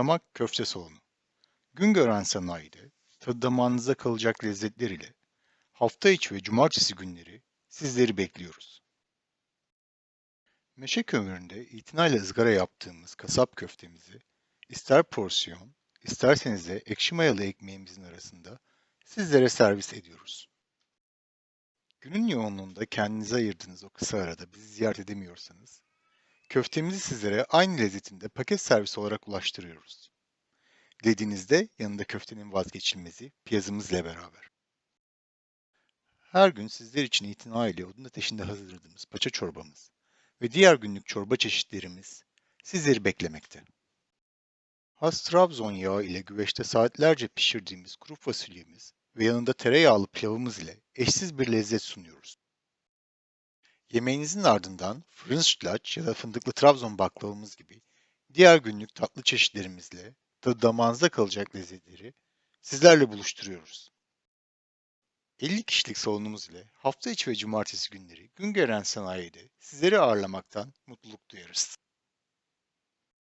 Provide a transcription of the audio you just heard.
Damak köfte salonu. Güngören Sanayi'de tadı damağınıza kalacak lezzetler ile hafta içi ve cumartesi günleri sizleri bekliyoruz. Meşe kömüründe itinayla ızgara yaptığımız kasap köftemizi ister porsiyon, isterseniz de ekşi mayalı ekmeğimizin arasında sizlere servis ediyoruz. Günün yoğunluğunda kendinize ayırdığınız o kısa arada bizi ziyaret edemiyorsanız, köftemizi sizlere aynı lezzetinde paket servis olarak ulaştırıyoruz. Dediğinizde yanında köftenin vazgeçilmezi piyazımız ile beraber. Her gün sizler için itina ile odun ateşinde hazırladığımız paça çorbamız ve diğer günlük çorba çeşitlerimiz sizleri beklemekte. Has Trabzon yağı ile güveçte saatlerce pişirdiğimiz kuru fasulyemiz ve yanında tereyağlı pilavımız ile eşsiz bir lezzet sunuyoruz. Yemeğinizin ardından fırın sütlaç ya da fındıklı Trabzon baklavamız gibi diğer günlük tatlı çeşitlerimizle tadı damağınızda kalacak lezzetleri sizlerle buluşturuyoruz. 50 kişilik salonumuz ile hafta içi ve cumartesi günleri Güngören Sanayi'de sizleri ağırlamaktan mutluluk duyarız.